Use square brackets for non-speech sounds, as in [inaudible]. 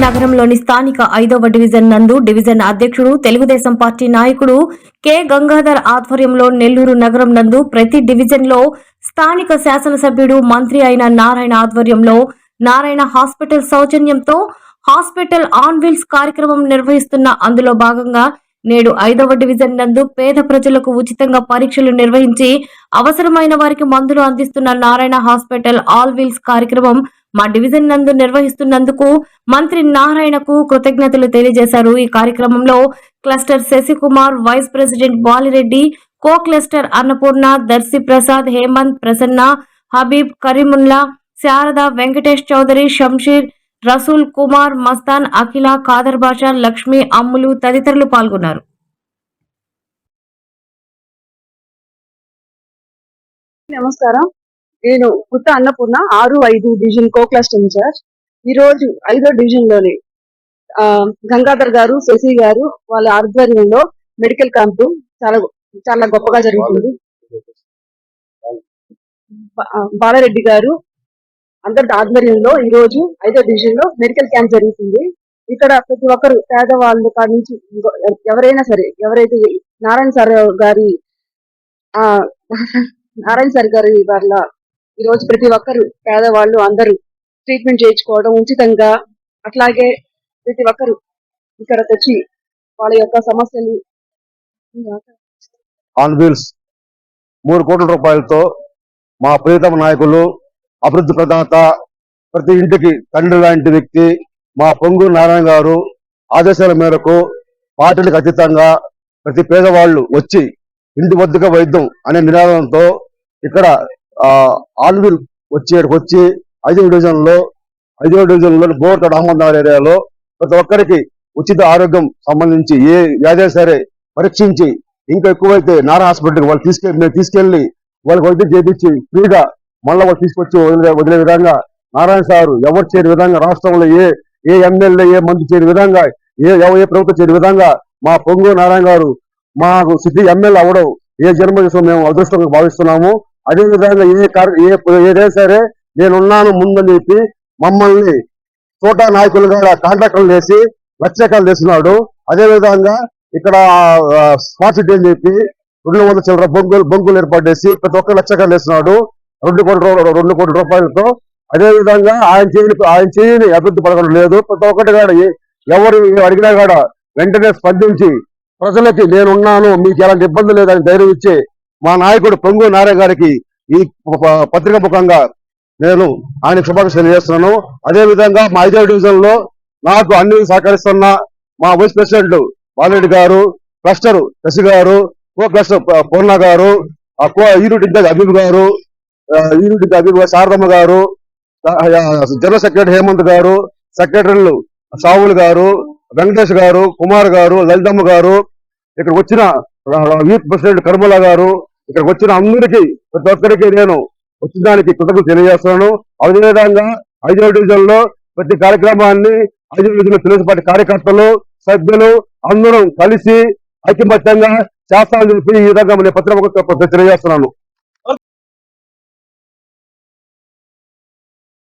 నగరంలోని స్థానిక ఐదవ డివిజన్ నందు డివిజన్ అధ్యక్షుడు తెలుగుదేశం పార్టీ నాయకుడు కె. గంగాధర్ ఆధ్వర్యంలో నెల్లూరు నగరం నందు ప్రతి డివిజన్లో స్థానిక శాసనసభ్యుడు మంత్రి అయిన నారాయణ ఆధ్వర్యంలో నారాయణ హాస్పిటల్ సౌజన్యంతో హాస్పిటల్ ఆన్ వీల్స్ కార్యక్రమం నిర్వహిస్తున్న అందులో భాగంగా నేడు ఐదవ డివిజన్ నందు పేద ప్రజలకు ఉచితంగా పరీక్షలు నిర్వహించి అవసరమైన వారికి మందులు అందిస్తున్న నారాయణ హాస్పిటల్ ఆల్ వీల్స్ కార్యక్రమం మా డివిజన్ నందు నిర్వహిస్తున్నందుకు మంత్రి నారాయణకు కృతజ్ఞతలు తెలియజేశారు. ఈ కార్యక్రమంలో cluster Shashikumar vice president Balireddy co cluster Annapurna Darshi Prasad Hemanth Prasanna Habib Karimullah Sharada Venkatesh Chowdary Shamsheer Rasool Kumar Mastan Akhila Khader Basha Lakshmi Ammulu తదితరులు పాల్గొన్నారు. నమస్కారం. నేను పుట్ట అన్నపూర్ణ ఆరు ఐదు డివిజన్ కో క్లస్టర్ ఇన్ఛార్జ్ ఈ రోజు ఐదో డివిజన్లోని ఆ, గంగాధర్ గారు శశి గారు వాళ్ళ ఆధ్వర్యంలో మెడికల్ క్యాంపు చాలా చాలా గొప్పగా జరుగుతుంది. బాలారెడ్డి గారు అందరి ఆధ్వర్యంలో ఈ రోజు ఐదో డివిజన్లో మెడికల్ క్యాంప్ జరుగుతుంది. ఇక్కడ ప్రతి ఒక్కరు పేదవాళ్ళు కాడి నుంచి ఎవరైనా సరే ఎవరైతే నారాయణ సార్ గారి ఆ [laughs] నారాయణ సార్ గారి వాళ్ళ ఈ రోజు ప్రతి ఒక్కరు పేదవాళ్ళు అందరూ ట్రీట్మెంట్ చేయించుకోవడం ఉచితంగా అట్లాగే ప్రతి ఒక్కరు ఇక్కడ తెచ్చి వాళ్ళ యొక్క సమస్యలు ఆన్ వీల్స్ మూడు కోట్ల రూపాయలతో మా ప్రియతమ నాయకులు అభివృద్ధి ప్రదాత ప్రతి ఇంటికి తండ్రి లాంటి వ్యక్తి మా పొంగు నారాయణ గారు ఆదేశాల మేరకు పార్టీలకు అతీతంగా ప్రతి పేదవాళ్ళు వచ్చి ఇంటి వద్దకు వైద్యం అనే నినాదంతో ఇక్కడ ఆ, ఆన్ వచ్చి ఐదవ వచ్చి ఐదో డివిజన్లో ఐదో డివిజన్లో బోర్తడ్ అహ్మద్ నగర్ ఏరియాలో ప్రతి ఒక్కరికి ఉచిత ఆరోగ్యం సంబంధించి ఏ వ్యాధి సరే పరీక్షించి ఇంకా ఎక్కువైతే నారా హాస్పిటల్కి వాళ్ళు తీసుకెళ్ళి మేము తీసుకెళ్ళి వాళ్ళకి వైద్యం చేపించి ఫ్రీగా మళ్ళీ వాళ్ళు తీసుకొచ్చి వదిలే వదిలే విధంగా నారాయణ సారు ఎవరు చేరే విధంగా రాష్ట్రంలో ఏ ఏ ఎమ్మెల్యే ఏ మంత్రి చేయని విధంగా ఏ ఎవ- ఏ ప్రభుత్వం చేయని విధంగా మా పొంగు నారాయణ గారు మాకు సిటీ ఎమ్మెల్యే అవ్వడం ఏ జన్మ మేము అదృష్టంగా భావిస్తున్నాము. అదే విధంగా ఏ కార్- ఏ ఏదైనా సరే నేనున్నాను ముందని చెప్పి మమ్మల్ని తోటా నాయకులు కూడా కాంట్రాక్టర్లు వేసి లక్షకాలు చేస్తున్నాడు అదేవిధంగా ఇక్కడ ఆ, స్మార్ట్ సిటీ అని చెప్పి రెండు వందల చిల్లర బొంగులు బొంగులు ఏర్పాటు చేసి ప్రతి ఒక్క లక్షకాలు వేస్తున్నాడు. రెండు కోట్ల రెండు కోట్ల రూపాయలతో. అదే విధంగా ఆయన చేయని ఆయన చేయని అభివృద్ధి పడకడం లేదు. ప్రతి ఒక్కటి కూడా ఎవరు అడిగినా కూడా వెంటనే స్పందించి ప్రజలకి నేనున్నాను మీకు ఎలాంటి ఇబ్బంది లేదని ధైర్యం ఇచ్చి మా నాయకుడు పొంగు నారాయణ గారికి ఈ పత్రిక ముఖంగా నేను ఆయన శుభాకాంక్షలు తెలియజేస్తున్నాను. అదే విధంగా మా ఐదో డివిజన్లో నాకు అన్ని సహకరిస్తున్న మా వైస్ ప్రెసిడెంట్ బాలరెడ్డి గారు క్లస్టర్ శశి గారు కో క్లస్టర్ పూర్ణ గారు ఆ కో యూనిట్ ఇన్ఛార్జ్ అబీబ్ గారు ఆ, యూనిట్ ఇన్ఛార్జ్ అబీబ్ గారు శారదమ్మ గారు జనరల్ సెక్రటరీ హేమంత్ గారు సెక్రటరీలు సావుల్ గారు వెంకటేష్ గారు కుమార్ గారు లలితమ్మ గారు ఇక్కడ వచ్చిన యూత్ ప్రెసిడెంట్ కర్మల గారు ఇక్కడికి వచ్చిన అందరికీ ప్రతి ఒక్కరికి నేను వచ్చిన దానికి కృతజ్ఞతలు తెలియజేస్తున్నాను. అదేవిధంగా ఐదో డివిజన్లో ప్రతి కార్యక్రమాన్ని ఐదో డివిజన్ తెలుగు పార్టీ కార్యకర్తలు సభ్యులు అందరం కలిసి ఐకమత్యంగా చేస్తామని చెప్పి ఈ విధంగా నేను పత్రిక తెలియజేస్తున్నాను.